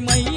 mãe.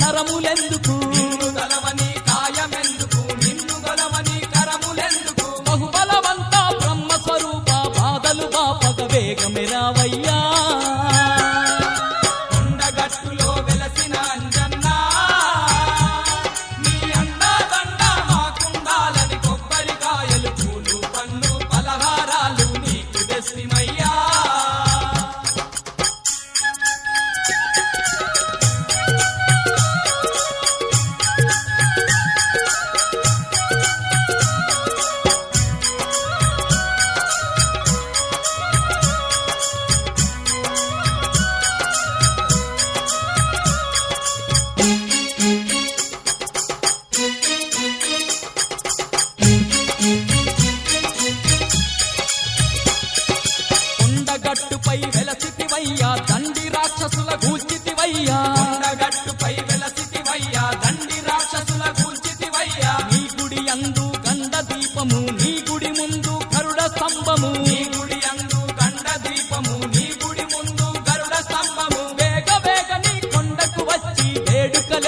కరములెందుకు గలవని కాయమెందుకు? నిన్ను గలవని కరములెందుకు బహుబలవంత బ్రహ్మస్వరూప బాధలు బాపక వేగమెరావయ్యా